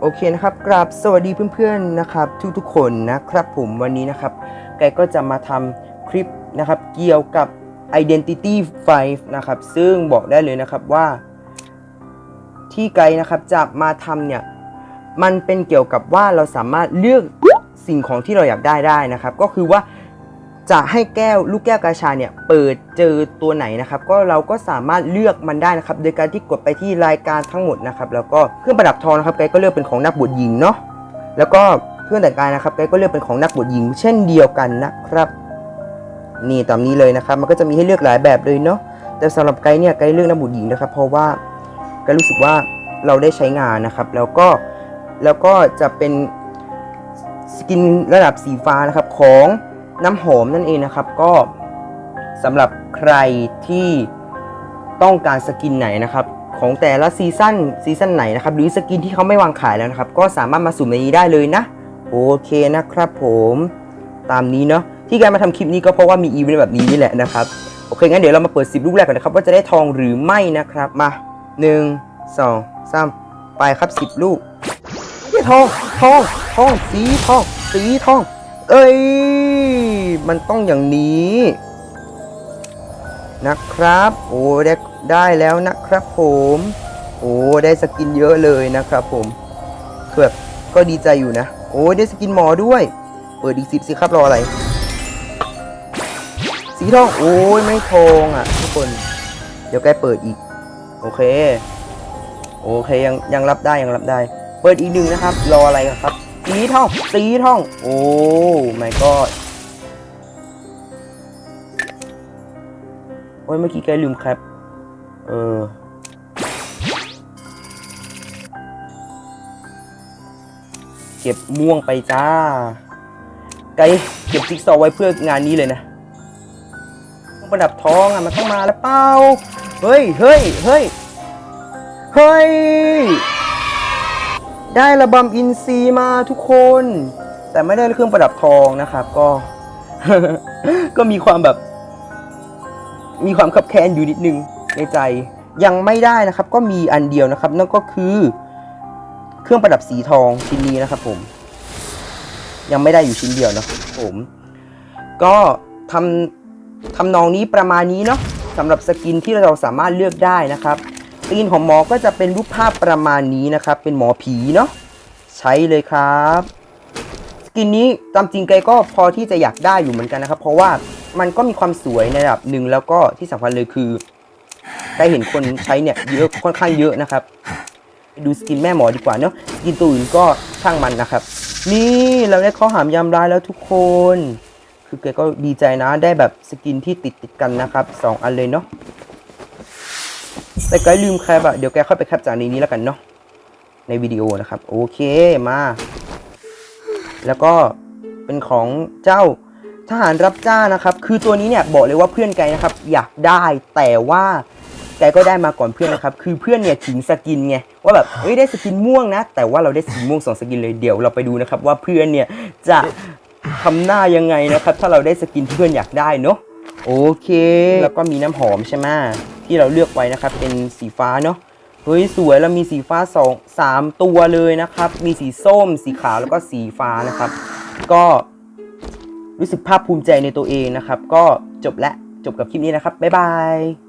โอเคนะครับกราบสวัสดีเพื่อนๆนะครับทุกๆคนนะครับผมวันนี้นะครับไกก็จะมาทำคลิปนะครับเกี่ยวกับ Identity 5 นะครับ ซึ่งบอกได้เลยนะครับว่าที่ไกนะครับจะมาทำเนี่ยมันเป็นเกี่ยวกับว่าเราสามารถเลือกสิ่งของที่เราอยากได้ได้นะครับ ก็คือว่า จะให้แก้วลูกแก้วกาชาเนี่ยเปิดเจอตัวไหนนะครับ ก็เราก็สามารถเลือกมันได้นะครับ โดยการที่กดไปที่รายการทั้งหมดนะครับ แล้วก็เครื่องประดับทองนะครับไกก็เลือกเป็นของนักบวชหญิงเนาะแล้วก็เครื่องแต่งกายนะครับไกก็เลือกเป็นของนักบวชหญิง เช่นเดียวกันนะครับนี่ตามนี้เลยนะครับ มันก็จะมีให้เลือกหลายแบบเลยเนาะแต่สำหรับไกเนี่ยไกเลือกนักบวชหญิงนะครับ เพราะว่าไกรู้สึกว่าเราได้ใช้งานนะครับ แล้วก็แล้วก็จะเป็นสกินระดับสีฟ้านะครับของ น้ำหอมนั่นเองนะครับ ก็สำหรับใครที่ต้องการสกินไหนนะครับ ของแต่ละซีซั่นซีซั่นไหนนะครับ หรือสกินที่เขาไม่วางขายแล้วนะครับ ก็สามารถมาสุ่มในนี้ได้เลยนะ โอเคนะครับผมตามนี้เนาะที่การมาทำคลิปนี้ก็เพราะว่ามีอีเวนต์แบบนี้นี่แหละนะครับโอเคงั้นเดี๋ยวเรามาเปิด10ลูกแรกกันนะครับ ว่าจะได้ทองหรือไม่นะครับมา 1 2 3 ไปครับ 10 ลูกทองทองทองสีทองสีทอง เอ้ย มันต้องอย่างนี้ นะครับ โอ้ได้ได้แล้วนะครับผม โอ้ได้สกินเยอะเลยนะครับผมคือแบบก็ดีใจอยู่นะ โอ้ได้สกินหมอด้วย เปิดอีกสิบสิครับรออะไร สีทอง โอ้ยไม่ทองอะ ทุกคน เดี๋ยวใกเปิดอีก โอเค โอเคยังยังรับได้ยังรับได้ เปิดอีกหนึ่งนะครับ รออะไรครับ สีทอง สีทอง โอ้ my god โอ้ยเมื่อกี้แกลืมแคปเออเก็บม่วงไปจ้า ไกเก็บจิ๊กซอว์ไว้เพื่องานนี้เลยนะต้องประดับทองอะมันต้องมาแล้วเปล่าเฮ้ยเฮ้ยเฮ้ยเฮ้ย ได้ระบำอินซีมาทุกคน แต่ไม่ได้เครื่องประดับทองนะครับ ก็ ก็มีความแบบ มีความขับแค้นอยู่นิดนึงในใจยังไม่ได้นะครับ ก็มีอันเดียวนะครับ นั่นก็คือเครื่องประดับสีทองชิ้นนี้นะครับ ผม ยังไม่ได้อยู่ชิ้นเดียวนะครับผม ก็ทำทำนองนี้ประมาณนี้เนาะสำหรับสกินที่เราสามารถเลือกได้นะครับสกินของหมอก็จะเป็นรูปภาพประมาณนี้นะครับ เป็นหมอผีเนาะใช้เลยครับ สกินนี้ตามจริงไกก็พอที่จะอยากได้อยู่เหมือนกันนะครับ เพราะว่า มันก็มีความสวยในระดับหนึ่งแล้วก็ที่สำคัญเลยคือได้เห็นคนใช้เนี่ยเยอะค่อนข้างเยอะนะครับ ดูสกินแม่หมอดีกว่าเนาะสกินตัวอื่นก็ช่างมันนะครับ นี่เราได้ข้อหามยำร้ายแล้วทุกคน คือแกก็ดีใจนะได้แบบสกินที่ติดติดกันนะครับสองอันเลยเนาะแต่แกลืมแคปอะเดี๋ยวแกค่อยไปแคปจากในนี้แล้วกันเนาะในวิดีโอนะครับ โอเคมา แล้วก็เป็นของเจ้า ทหารรับจ้างนะครับ คือตัวนี้เนี่ยบอกเลยว่าเพื่อนไกนะครับ อยากได้แต่ว่าแกก็ได้มาก่อนเพื่อนนะครับ คือเพื่อนเนี่ยถึงสกินไงว่าแบบเฮ้ยได้สกินม่วงนะ แต่ว่าเราได้สกินม่วงสองสกินเลยเดี๋ยวเราไปดูนะครับ ว่าเพื่อนเนี่ยจะทำหน้ายังไงนะครับ ถ้าเราได้สกินที่เพื่อนอยากได้เนาะโอเค แล้วก็มีน้ำหอมใช่ไหมที่เราเลือกไว้นะครับ เป็นสีฟ้าเนาะเฮ้ยสวยแล้วมีสีฟ้าสองสามตัวเลยนะครับ มีสีส้ม สีขาวแล้วก็สีฟ้านะครับ ก็ รู้สึกภาคภูมิใจในตัวเองนะครับ ก็จบและจบกับคลิปนี้นะครับบ๊ายบาย